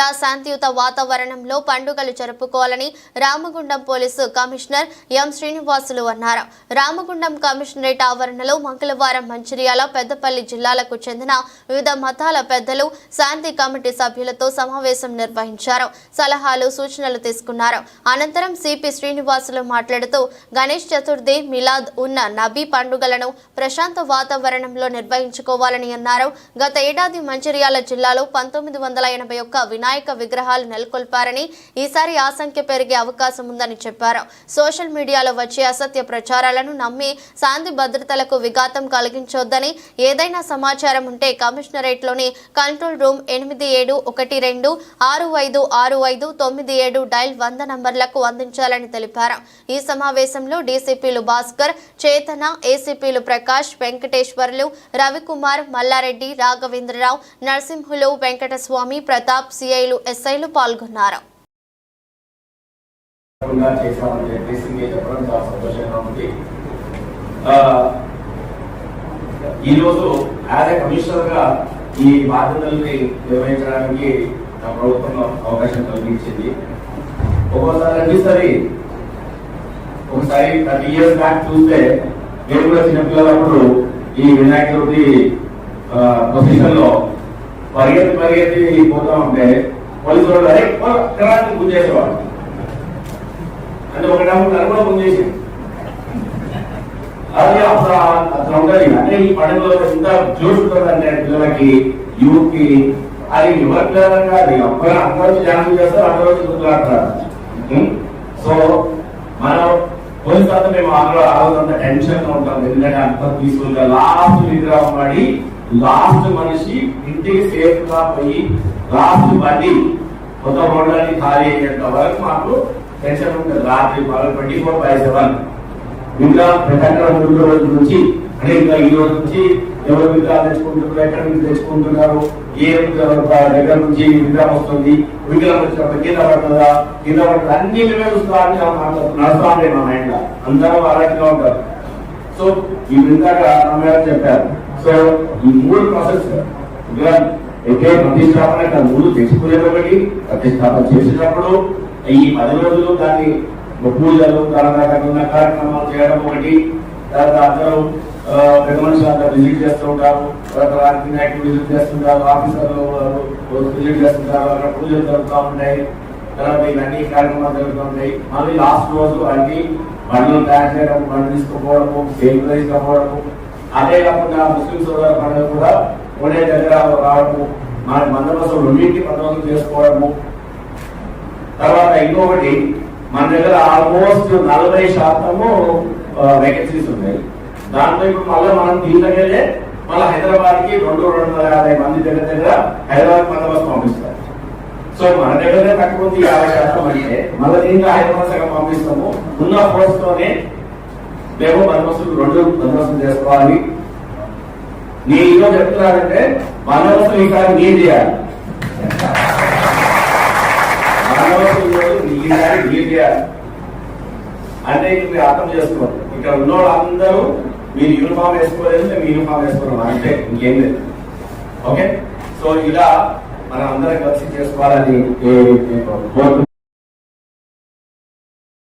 జిల్లా శాంతియుత వాతావరణంలో పండుగలు జరుపుకోవాలని Ramagundam police commissioner M Srinivasulu అన్నారు. రామగుండం కమిషనరేట్ ఆవరణలో మంగళవారం మంచిర్యాల పెద్దపల్లి జిల్లాలకు చెందిన వివిధ మతాల పెద్దలు శాంతి కమిటీ సభ్యులతో సమావేశం నిర్వహించారు. సలహాలు సూచనలు తీసుకున్నారు. అనంతరం సిపి శ్రీనివాసులు మాట్లాడుతూ గణేష్ చతుర్థి మిలాద్ ఉన్న నబీ పండుగలను ప్రశాంత వాతావరణంలో నిర్వహించుకోవాలని అన్నారు. గత ఏడాది మంచిర్యాల జిల్లాలో పంతొమ్మిది వందల ఎనభై ఒక్క వినాయక విగ్రహాలు నెలకొల్పారని ఈసారి ఆ సంఖ్య పెరిగే అవకాశం ఉందని చెప్పారు. సోషల్ మీడియాలో వచ్చే అసత్య ప్రచారాలను నమ్మి శాంతి భద్రతలకు విఘాతం కలిగించొద్దని ఏదైనా సమాచారం ఉంటే కమిషనరేట్లోని కంట్రోల్ రూమ్ ఎనిమిది ఏడు ఒకటి రెండు ఆరు ఐదు ఆరు ఐదు తొమ్మిది ఏడు డైల్ వంద నంబర్లకు అందించాలని తెలిపారు. ఈ సమావేశంలో డీసీపీలు భాస్కర్ చేతన ఏసీపీలు ప్రకాష్ వెంకటేశ్వర్లు రవికుమార్ మల్లారెడ్డి రాఘవేంద్రరావు నరసింహులు వెంకటస్వామి ప్రతాప్ సిఐలు ఎస్ఐలు పాల్గొన్నారు. ఈరోజు యాజ్ ఏ కమిషనర్గా ఈ బాధ్యతల్ని నిర్వహించడానికి నా ప్రభుత్వం అవకాశం కలిగించింది ఒక్కోసారి అనిపిస్తుంది ఒకసారి థర్టీ ఇయర్స్ బ్యాక్ చూస్తే నేను కూడా చిన్నపిల్లలప్పుడు ఈ వినాయక చవితి పొజిషన్లో పరిగెత్తి పరిగెత్తి పోతా ఉంటే పోలీసు వాళ్ళు అరే ఎక్కడ గుర్చేసేవాడు అంటే ఒక డబ్బు కూడా పొందేసి అదే అసలు అసలు ఉండాలి అంటే ఈ పండుగలో ఎంత చూస్తుందంటే పిల్లలకి యూత్కి అది ఎవరి పిల్లలు కాదు అప్పుడు అందరూ ధ్యానం చేస్తారు అందరూ గుర్తులాడతారు సో మనం పోయిన తర్వాత మేము అందులో ఆ రోజు అంత టెన్షన్గా ఉంటాం. ఎందుకంటే అంత పీస్ఫుల్గా లాస్ట్ విగ్రహం పడి లాస్ట్ మనిషి ఇంటికి సేఫ్గా పోయి లాస్ట్ బండి కొత్త రోడ్లని ఖాళీ అయ్యేంత వరకు మాకు టెన్షన్ ఉంటుంది. రాత్రి పగలు ట్వంటీ ఫోర్ బై సెవెన్ ఇంకా ప్రకారం మూడు రోజుల నుంచి అంటే ఇంకా ఈ రోజు నుంచి ఎవరు విగ్రహాలు తెచ్చుకుంటున్నారు ఎక్కడ నుంచి తెచ్చుకుంటున్నారు ఏ దగ్గర నుంచి విగ్రహం వస్తుంది విగ్రహం వచ్చినప్పుడు కింద పడుతుందా కింద పడుతుంది అన్ని మేమే చూస్తామని నడుస్తా మా మైండ్లో. అందరూ అలాంటిగా ఉంటారు సో ఈ విధంగా చెప్పారు. సో ఈ మూడు ప్రాసెస్ విగ్రహం అయితే ప్రతిష్టాపన ఇక్కడ మూడు తెచ్చుకునేది ప్రతిష్టాపన చేసేటప్పుడు ఈ పది రోజులు దాన్ని పూజలు తర్వాత కార్యక్రమాలు చేయడం ఒకటి తర్వాత అందరూ పెద్ద మనుషులు అందరూ విజిట్ చేస్తూ ఉంటారు తర్వాత రాత్రి విజిట్ చేస్తుంటారు ఆఫీసర్లు విజిట్ చేస్తుంటారు అక్కడ పూజలు జరుగుతూ ఉంటాయి తర్వాత ఇవన్నీ కార్యక్రమాలు జరుగుతూ ఉంటాయి మళ్ళీ లాస్ట్ రోజు అన్ని బండ్లు తయారు చేయడం బండ్లు తీసుకుపోవడము సేఫ్ తీసుకుపోవడము అదే కాకుండా ముస్లిం సోదర పండుగ కూడా ఒకటే దగ్గర రావడము మన బందోబస్తు రెండింటి పండుగలు చేసుకోవడము. తర్వాత ఇంకొకటి మన దగ్గర ఆల్మోస్ట్ నలభై శాతము వేకెన్సీస్ ఉన్నాయి. దాంట్లో ఇప్పుడు మళ్ళీ మనం దీనికెళ్ళే మళ్ళీ హైదరాబాద్కి రెండు రెండు వందల యాభై మంది దగ్గర దగ్గర హైదరాబాద్ బందోబస్తు పంపిస్తారు. సో మన దగ్గరే తక్కువ ఉంది యాభై శాతం అంటే మళ్ళీ దీంట్లో హైదరాబాద్ సగం పంపిస్తాము. ఉన్న ఫోర్స్ తోనే మేము బందోబస్తు రెండు బందోబస్తు చేసుకోవాలి. నేను ఈరోజు చెప్తున్నానంటే బందోబస్తు ఈసారి నేను చేయాలి. బందోబస్తు ఈసారి చేయాలి. అంటే మీరు అర్థం చేసుకోవాలి. ఇక్కడ ఉన్న వాళ్ళందరూ మీరు యూనిఫామ్ వేసుకోలేదు మేము యూనిఫామ్ వేసుకున్నాం అంటే ఇంకేం లేదు. ఓకే? సో ఇలా మనం అందరం కలిసి చేసుకోవాలని ఏ-